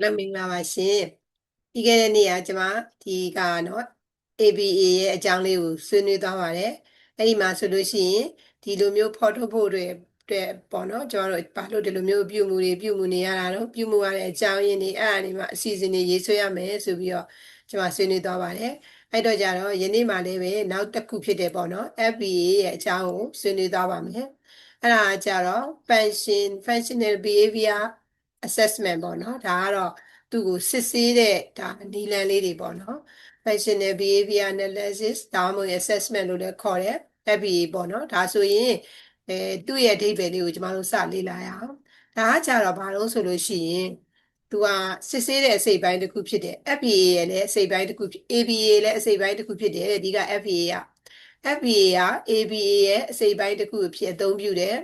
လက်မင်္ဂလာပါရှင်ပြီးခဲ့တဲ့နေ့ကကျွန်မဒီကနော် ABA ရဲ့အကြောင်းလေးကိုဆွေးနွေးသွားပါတယ်အဲ့ဒီမှာဆိုလို့ရှိရင်ဒီလိုမျိုး photo ဖို့တွေတဲ့ပေါ့နော်ကျွန်တော်တို့ဘာလို့ဒီလိုမျိုးပြုမှုတွေပြုမှုနေရတာတော့ပြုမှုရတဲ့အကြောင်းရင်းတွေအဲ့အရာတွေမှာအစီအစဉ်တွေရေးဆွဲရမယ်ဆိုပြီးတော့ကျွန်မဆွေးနွေးသွားပါတယ်အဲ့တော့ကြတော့ယနေ့မှလည်းပဲနောက်တစ်ခုဖြစ်တယ်ပေါ့နော် FBA ရဲ့အကြောင်းကိုဆွေးနွေးသွားပါမယ်အဲ့ဒါကြတော့ function functional behavior assessment ပေါ့နော်ဒါကတော့သူ့ကိုစစ်ဆေးတဲ့ဒါနည်းလမ်းလေးတွေပေါ့နော် functional behavior analysis ဒါမှမဟုတ် assessment လို့လည်းခေါ်တယ် FBA ပေါ့နော်ဒါဆိုရင်အဲသူ့ရဲ့အဓိပ္ပာယ်လေးကိုကျွန်တော်တို့စလေ့လာရအောင်ဒါကကြတော့ဘာလို့ဆိုလို့ရှိရင်သူကစစ်ဆေးတဲ့အစိပ်ပိုင်းတစ်ခုဖြစ်တယ် FBA ရဲ့လည်းအစိပ်ပိုင်းတစ်ခု ABA လည်းအစိပ်ပိုင်းတစ်ခုဖြစ်တယ်ဒီက FBA က FBA က ABA ရဲ့အစိပ်ပိုင်းတစ်ခုဖြစ်အသုံးပြုတယ်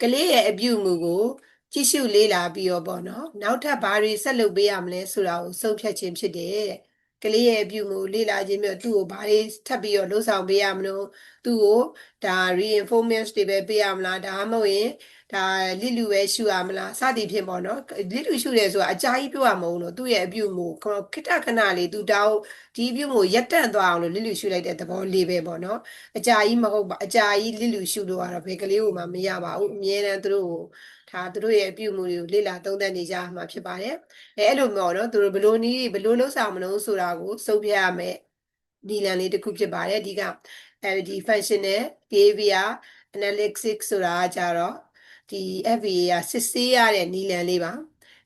ကလေးရဲ့အပြုအမူကို ကြည့်ရှုလေ့လာပြီးတော့ပေါ့နော်နောက်ထပ်ဘာတွေဆက်လုပ်ပေးရမလဲဆိုတာကိုဆုံးဖြတ်ခြင်းဖြစ်တယ်တဲ့ကလေးရဲ့အပြုအမူလေ့လာခြင်းမျိုးသူ့ကိုဘာတွေထပ်ပြီးတော့လှုပ်ဆောင်ပေးရမလို့သူ့ကိုဒါ reinforcement တွေပဲပေးရမလားဒါမှမဟုတ်ရင် ဒါလစ်လူပဲရှုရမလားစသည်ဖြင့်ပေါ့နော်လစ်လူရှုတယ်ဆိုတာအကြာကြီးပြောရမဟုတ်လို့သူ့ရဲ့အပြုအမူခိတခဏလေးသူတောင်းဒီအပြုအမူရက်တန့်သွားအောင်လို့လစ်လူရှုလိုက်တဲ့သဘောလေးပဲပေါ့နော်အကြာကြီးမဟုတ်ပါအကြာကြီးလစ်လူရှုလို့ကတော့ဘယ်ကလေးကိုမှမရပါဘူးအမြဲတမ်းသူတို့ကိုဒါသူတို့ရဲ့အပြုအမူတွေကိုလေ့လာသုံးသပ်နေကြမှာဖြစ်ပါတယ်အဲအဲ့လိုမျိုးနော်သူတို့ဘလို့နီးဘလို့လှုပ်ဆောင်မလို့ဆိုတာကိုစုပ်ပြရမယ်ဒီလန်လေးတစ်ခုဖြစ်ပါတယ်အဓိကအဲဒီ functional behavior analytics ဆိုတာကကြတော့ ဒီ FBA ကစစ်ဆေးရတဲ့နီလန်လေးပါ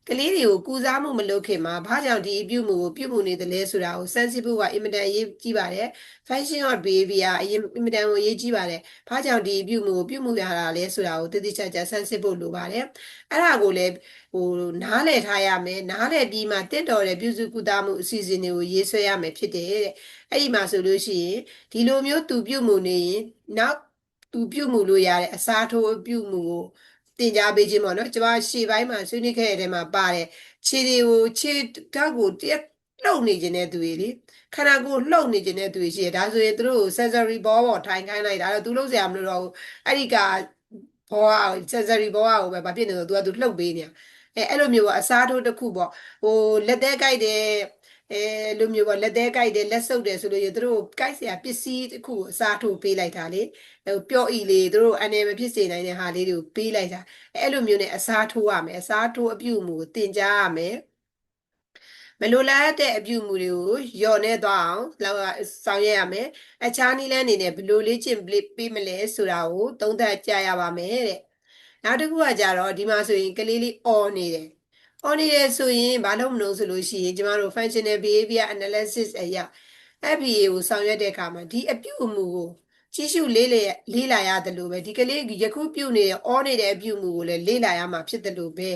ကလေးတွေကိုကုစားမှုမလုပ်ခင်မှာဘာကြောင့်ဒီအပြုမှုကိုပြုမှုနေတယ်လဲဆိုတာကို sensitive ကအင်မတန်ရေးကြည့်ပါတယ် function of behavior အရင်အင်မတန်ကိုရေးကြည့်ပါတယ်ဘာကြောင့်ဒီအပြုမှုကိုပြုမှုရတာလဲဆိုတာကိုတည်တည်ချာချာ sensitive ဖို့လိုပါတယ်အဲ့ဒါကိုလည်းဟိုနားလည်ထားရမယ်နားလည်ပြီးမှတင့်တော်တဲ့ပြုစုကုသမှုအစီအစဉ်တွေကိုရေးဆွဲရမယ်ဖြစ်တယ်တဲ့အဲ့ဒီမှာဆိုလို့ရှိရင်ဒီလိုမျိုးသူပြုမှုနေရင်နောက်သူပြုမှုလို့ရတဲ့အစားထိုးပြုမှုကို တင်ကြားပေးခြင်းပေါ့နော်ကျွန်မရှေ့ပိုင်းမှာဆွေးနွေးခဲ့ရတဲ့မှာပါတယ်ခြေတွေကိုခြေဓာတ်ကိုတက်လှုပ်နေခြင်းတဲ့သူတွေလေခန္ဓာကိုယ်လှုပ်နေခြင်းတဲ့သူတွေရှိတယ်ဒါဆိုရင်သူတို့ sensory ball ပေါ်ထိုင်ခိုင်းလိုက်တာတော့သူလှုပ်စရာမလိုတော့ဘူးအဲ့ဒီကဘောက sensory ball ကိုပဲဘာဖြစ်နေလဲသူကသူလှုပ်ပေးနေတာအဲအဲ့လိုမျိုးပေါ့အစားထိုးတစ်ခုပေါ့ဟိုလက်သေးကြိုက်တဲ့ အဲလိုမျိုးပေါ့လက်သေးကြိုက်တယ်လက်ဆုပ်တယ်ဆိုလို့ရသူတို့ကြိုက်စရာပစ္စည်းတစ်ခုအစားထိုးပေးလိုက်တာလေဟိုပျော့ဤလေသူတို့အနေမဖြစ်စေနိုင်တဲ့ဟာလေးတွေကိုပေးလိုက်တာအဲ့လိုမျိုးနဲ့အစားထိုးရမယ်အစားထိုးအပြုအမူကိုတင်ကြားရမယ်မလိုလားတဲ့အပြုအမူတွေကိုညော်နေသွားအောင်လောက်ဆောင်ရွက်ရမယ်အခြားနည်းလမ်းအနေနဲ့ဘယ်လိုလေ့ကျင့်ပေးမလဲဆိုတာကိုသုံးသပ်ကြရပါမယ်တဲ့နောက်တစ်ခုကကြတော့ဒီမှာဆိုရင်ကလေးလေးអော်နေတယ် အော်နေတယ်ဆိုရင်ဘာလို့မလို့ဆိုလို့ရှိရင်ကျမတို့ functional behavior analysis အရာ FBA ကိုဆောင်ရွက်တဲ့အခါမှာဒီအပြုအမူကိုကြည့်ရှုလေးလေလေးလာရတယ်လို့ပဲဒီကလေးယခုပြုနေတဲ့အော်နေတဲ့အပြုအမူကိုလည်းလေးလာရမှာဖြစ်တယ်လို့ပဲ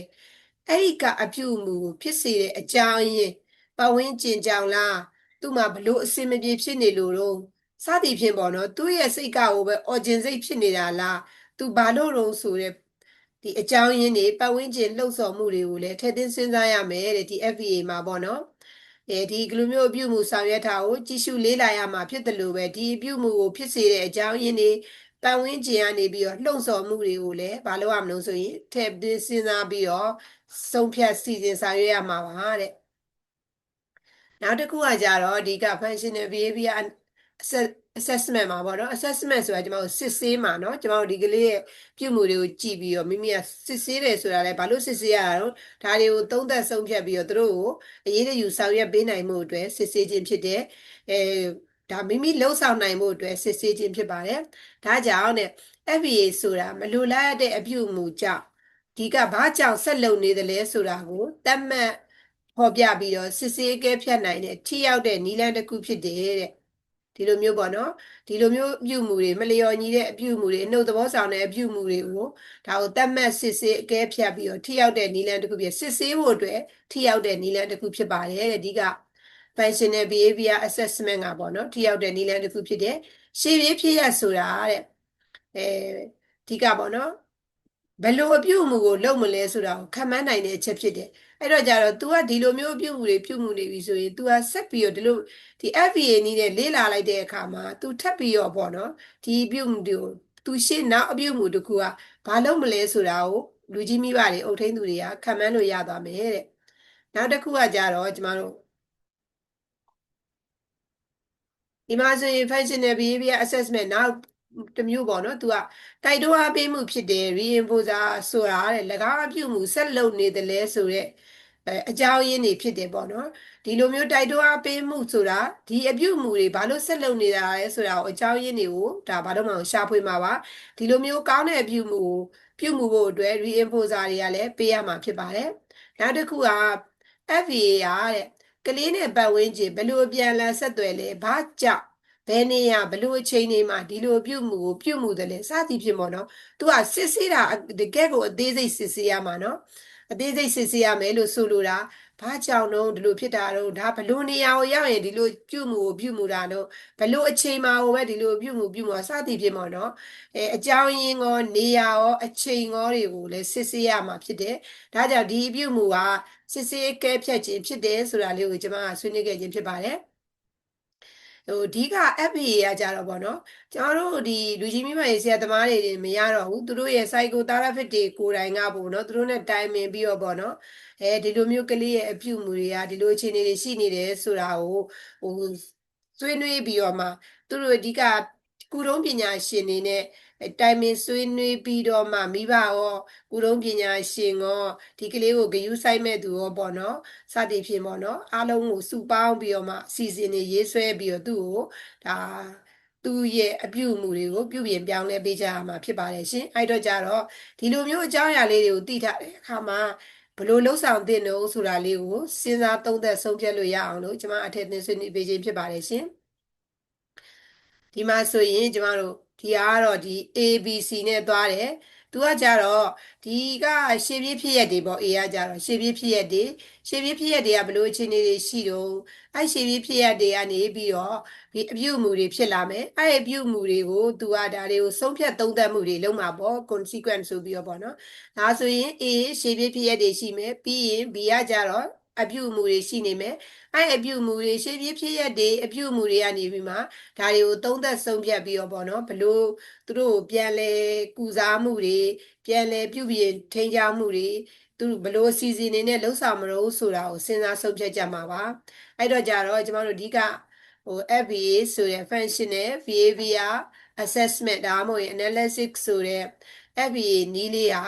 အဲ့ဒီကအပြုအမူကိုဖြစ်စေတဲ့အကြောင်းရင်းပတ်ဝန်းကျင်ကြောင့်လားသူ့မှာဘလို့အစင်မပြေဖြစ်နေလို့တော့စသည်ဖြင့်ပေါ့နော်သူ့ရဲ့စိတ်ကကိုပဲအော်ဂျင်စိတ်ဖြစ်နေတာလားသူဘာလို့တော့ဆိုတဲ့ ဒီအကြောင်းရင်းတွေပတ်ဝန်းကျင်လှုပ်ဆော်မှုတွေကိုလည်းထည့်သွင်းစဉ်းစားရမယ်တဲ့ဒီ FBA မှာပေါ့နော်အဲဒီကလိုမျိုးအပြုမှုဆောင်ရွက်တာကိုကြည့်ရှုလေးလာရမှာဖြစ်တယ်လို့ပဲဒီအပြုမှုကိုဖြစ်စေတဲ့အကြောင်းရင်းတွေပတ်ဝန်းကျင်ကနေပြီးတော့လှုံ့ဆော်မှုတွေကိုလည်းဘာလို့ရမလို့ဆိုရင်ထည့်သွင်းစဉ်းစားပြီးတော့ဆုံးဖြတ်စီစဉ်ဆောင်ရွက်ရမှာပါတဲ့နောက်တစ်ခုကကြတော့ဒီက functional behavior assessment မှာပေါ့နော် assessment ဆိုတာကျွန်တော်တို့စစ်ဆေးမှာနော်ကျွန်တော်တို့ဒီကလေးရဲ့ပြုမှုတွေကိုကြည့်ပြီးတော့မိမိကစစ်ဆေးတယ်ဆိုတာလည်းဘာလို့စစ်ဆေးရတာတော့ဒါတွေကိုသုံးသပ်ဆုံးဖြတ်ပြီးတော့သူတို့ကိုအရေးတယူဆောင်ရွက်ပေးနိုင်မှုအတွက်စစ်ဆေးခြင်းဖြစ်တဲ့အဲဒါမိမိလှုပ်ဆောင်နိုင်မှုအတွက်စစ်ဆေးခြင်းဖြစ်ပါတယ်ဒါကြောင့်ね FBA ဆိုတာမလိုလားတဲ့အပြုအမူကြောင့်ဒီကဘာကြောင့်ဆက်လုပ်နေသလဲဆိုတာကိုတတ်မှတ်ဖော်ပြပြီးတော့စစ်ဆေးအကဲဖြတ်နိုင်တဲ့ထိရောက်တဲ့နည်းလမ်းတစ်ခုဖြစ်တယ်တဲ့ ဒီလိုမျိုးပေါ့နော်ဒီလိုမျိုးအပြုမှုတွေမလျော်ညီတဲ့အပြုမှုတွေအနှုတ်သဘောဆောင်တဲ့အပြုမှုတွေကိုဒါကိုတတ်မှတ်စစ်ဆေးအကဲဖြတ်ပြီးတော့ထိရောက်တဲ့နည်းလမ်းတစ်ခုဖြစ်စစ်ဆေးဖို့အတွက်ထိရောက်တဲ့နည်းလမ်းတစ်ခုဖြစ်ပါတယ်တဲ့ဒီက functional behavior assessment ကပေါ့နော်ထိရောက်တဲ့နည်းလမ်းတစ်ခုဖြစ်တဲ့ရှေ့ပြေးဖြစ်ရဆိုတာတဲ့အဲဒီကပေါ့နော်ဘယ်လိုအပြုအမူကိုလုပ်မလဲဆိုတာကိုခံမှန်းနိုင်တဲ့အချက်ဖြစ်တယ် အဲ့တော့ကြတော့ तू ကဒီလိုမျိုးပြုမှုတွေပြုမှုနေပြီဆိုရင် तू ကဆက်ပြီးတော့ဒီလိုဒီ FBA နည်းနဲ့လေ့လာလိုက်တဲ့အခါမှာ तू ထပ်ပြီးတော့ပေါ့နော်ဒီပြုမှုတွေကို तू ရှင်းနောက်အပြုမှုတစ်ခုကဘာလုပ်မလဲဆိုတာကိုလူကြီးမိဘတွေအုပ်ထိန်းသူတွေကခံမှန်းလို့ရသွားမယ်တဲ့ နောက်တစ်ခုကကြတော့ကျမတို့ဒီမှာဆိုရင် functional behavior assessment နောက် တစ်မျိုးပေါ့နော်သူကတိုက်တွန်းအားပေးမှုဖြစ်တယ် reinforcer ဆိုတာတဲ့၎င်းအပြုမှုဆက်လုပ်နေတယ်လဲဆိုတဲ့အဲအကြောင်းရင်းတွေဖြစ်တယ်ပေါ့နော်ဒီလိုမျိုးတိုက်တွန်းအားပေးမှုဆိုတာဒီအပြုမှုတွေဘာလို့ဆက်လုပ်နေတာလဲဆိုတာကိုအကြောင်းရင်းတွေကိုဒါဘာလို့မှရှာဖွေမှာပါဒီလိုမျိုးကောင်းတဲ့အပြုမှုကိုပြုမှုဖို့အတွက် reinforcer တွေကလည်းပေးရမှာဖြစ်ပါတယ်နောက်တစ်ခုက FVA ရတဲ့ကလေးနဲ့ပတ်ဝန်းကျင်ဘယ်လိုအပြန်အလှန်ဆက်သွယ်လဲဘာကြောင့် ဘယ်နေရဘယ်လိုအချိန်တွေမှာဒီလိုပြုမှုကိုပြုမှုတယ်လဲစသည်ဖြင့်ပေါ့နော်သူကစစ်ဆေးတာတကယ်ကိုအသေးစိတ်စစ်ဆေးရမှာနော်အသေးစိတ်စစ်ဆေးရမယ်လို့ဆိုလိုတာဘာကြောင့်တော့ဒီလိုဖြစ်တာတော့ဒါဘလို့နေရာကိုရောက်ရင်ဒီလိုပြုမှုကိုပြုမှုတာတော့ဘလို့အချိန်မှာဟိုပဲဒီလိုပြုမှုပြုမှုစသည်ဖြင့်ပေါ့နော်အဲအကြောင်းရင်းရောနေရာရောအချိန်ရောတွေကိုလည်းစစ်ဆေးရမှာဖြစ်တယ်ဒါကြောင့်ဒီပြုမှုကစစ်ဆေးကဲဖြတ်ခြင်းဖြစ်တယ်ဆိုတာလေးကိုကျွန်မကဆွေးနွေးခဲ့ခြင်းဖြစ်ပါတယ် ဟိုအဓိက FPA ကကြတော့ဗောနော်ကျွန်တော်တို့ဒီလူကြီးမိမရေးဆရာသမားတွေမရတော့ဘူးသူတို့ရဲ့ psychotherapist တွေကိုယ်တိုင်ကပေါ့နော်သူတို့နဲ့တိုင်ပင်ပြီးတော့ဗောနော်အဲဒီလိုမျိုးကလေးရဲ့အပြုအမူတွေကဒီလိုအခြေအနေတွေရှိနေတယ်ဆိုတာကိုဟိုဆွေးနွေးပြီးတော့မှသူတို့အဓိကကုထုံးပညာရှင်တွေနဲ့ တိုင်ပင်ဆွေးနွေးပြီးတော့မှမိဘရောကုထုံးပညာရှင်ရောဒီကလေးကိုဂရုစိုက်မဲ့သူရောပေါ့နော်စသည်ဖြင့်ပေါ့နော်အားလုံးကိုစုပေါင်းပြီးတော့မှအစီအစဉ်တွေရေးဆွဲပြီးတော့သူ့ကိုဒါသူ့ရဲ့အပြုအမူတွေကိုပြုပြင်ပြောင်းလဲပေးကြရမှာဖြစ်ပါတယ်ရှင်အဲ့တော့ကြတော့ဒီလိုမျိုးအကြောင်းအရာလေးတွေကိုသိထားတဲ့အခါမှာဘလို့လှုပ်ဆောင်သင့်တော့ဆိုတာလေးကိုစဉ်းစားသုံးသပ်ဆုံးဖြတ်လို့ရအောင်လို့ကျွန်မအထက်သင်ဆွေးနွေးပေးခြင်းဖြစ်ပါတယ်ရှင်ဒီမှာဆိုရင်ကျမတို့ ဒီကတော့ဒီ ABC နဲ့သွားတယ်သူကကြတော့ဒီကရှေ့ပြေးဖြစ်ရက်တွေပေါ့ A ကကြတော့ရှေ့ပြေးဖြစ်ရက်တွေရှေ့ပြေးဖြစ်ရက်တွေကဘလို့အခြေအနေတွေရှိတော့အဲ့ရှေ့ပြေးဖြစ်ရက်တွေကနေပြီးတော့ဒီအပြုအမူတွေဖြစ်လာမယ်အဲ့အပြုအမူတွေကိုသူကဒါတွေကိုဆုံးဖြတ်သုံးသပ်မှုတွေလုပ်မှာပေါ့ consequence ဆိုပြီးတော့ပေါ့နော်ဒါဆိုရင် A ရှေ့ပြေးဖြစ်ရက်တွေရှိမယ်ပြီးရင် B ကကြတော့ အပြုအမူတွေရှိနေမယ်အဲ့အပြုအမူတွေရှေ့ပြေးဖြစ်ရက်တွေအပြုအမူတွေကနေပြီးမှဒါတွေကိုသုံးသက်ဆုံးဖြတ်ပြီးတော့ပေါ့နော်ဘလို့သူတို့ကိုပြန်လဲကုစားမှုတွေပြန်လဲပြုပြင်ထိန်းချောင်းမှုတွေသူဘလို့အစီအစဉ်နေနဲ့လှုပ်ဆောင်မလို့ဆိုတာကိုစဉ်းစားဆုံးဖြတ်ကြမှာပါအဲ့တော့ကြတော့ကျမတို့အဓိကဟို FBA ဆိုတဲ့ functional behavior assessment ဒါမှမဟုတ် analysis ဆိုတဲ့ FBA နည်းလေးဟာ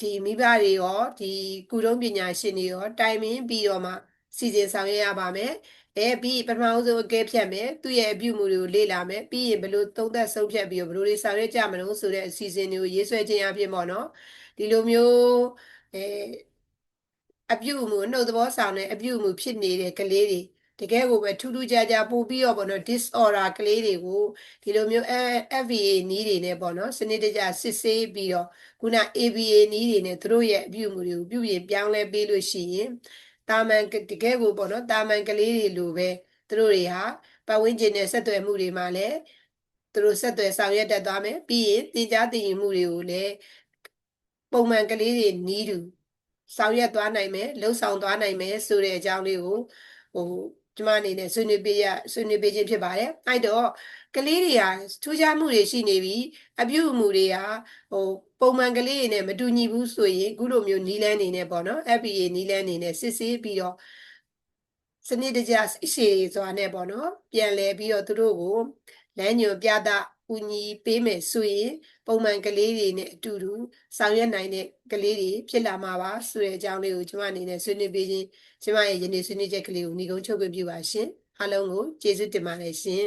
ဒီမိဘတွေရောဒီကုထုံးပညာရှင်တွေရောတိုင်ပင်ပြီးတော့မှစီစဉ်ဆောင်ရွက်ရပါမယ်အဲပြီးပထမဆုံးအကဲဖြတ်မယ်သူ့ရဲ့အပြုအမူတွေကိုလေ့လာမယ်ပြီးရင်ဘယ်လိုသုံးသပ်ဆုံးဖြတ်ပြီးတော့ဘယ်လိုတွေဆောင်ရွက်ကြမလို့ဆိုတဲ့အစီအစဉ်တွေကိုရေးဆွဲခြင်းအဖြစ်ပေါ့နော်ဒီလိုမျိုးအဲအပြုအမူနှုတ်သဘောဆောင်တဲ့အပြုအမူဖြစ်နေတဲ့ကလေးတွေ တကယ်ကိုပဲထူးထူးခြားခြားပို့ပြီးတော့ပေါ့နော် disorder ကလေးတွေကိုဒီလိုမျိုး FVA နီးတွေနဲ့ပေါ့နော်စနစ်တကျစစ်ဆေးပြီးတော့ခုန ABA နီးတွေနဲ့သူတို့ရဲ့အပြုအမူတွေကိုပြုပြင်ပြောင်းလဲပေးလို့ရှိရင်တာမန်တကယ်ကိုပေါ့နော်တာမန်ကလေးတွေလိုပဲသူတို့တွေဟာပတ်ဝန်းကျင်နဲ့ဆက်သွယ်မှုတွေမှာလည်းသူတို့ဆက်သွယ်ဆောင်ရွက်တတ်သွားမယ်ပြီးရင်သင်ကြားသင်ယူမှုတွေကိုလည်းပုံမှန်ကလေးတွေနီးတူဆောင်ရွက်သွားနိုင်မယ်လှုပ်ဆောင်သွားနိုင်မယ်ဆိုတဲ့အကြောင်းလေးကိုဟို ကျမအနေနဲ့ဆွေးနွေးပေးရဆွေးနွေးပေးခြင်းဖြစ်ပါတယ်အဲ့တော့ကလေးတွေဟာထူးခြားမှုတွေရှိနေပြီအပြုအမူတွေဟာဟိုပုံမှန်ကလေးတွေနဲ့မတူညီဘူးဆိုရင်ခုလိုမျိုးနီလန်းနေနဲ့ပေါ့နော် FPA နီလန်းနေနဲ့စစ်ဆေးပြီးတော့စနစ်တကျစိတ်ရှည်စွာနဲ့ပေါ့နော်ပြန်လဲပြီးတော့သူတို့ကိုလမ်းညွန်ပြတာ ဦးညီပေးမယ်ဆိုရင်ပုံမှန်ကလေးတွေနဲ့အတူတူဆောင်ရွက်နိုင်တဲ့ကလေးတွေဖြစ်လာမှာပါဆိုတဲ့အကြောင်းလေးကိုကျွန်မအနေနဲ့ဆွေးနွေးပေးခြင်းကျွန်မရဲ့ယနေ့ဆွေးနွေးချက်ကလေးကိုညီကုန်းချုပ်ပြပြပါရှင်အားလုံးကိုကျေးဇူးတင်ပါတယ်ရှင်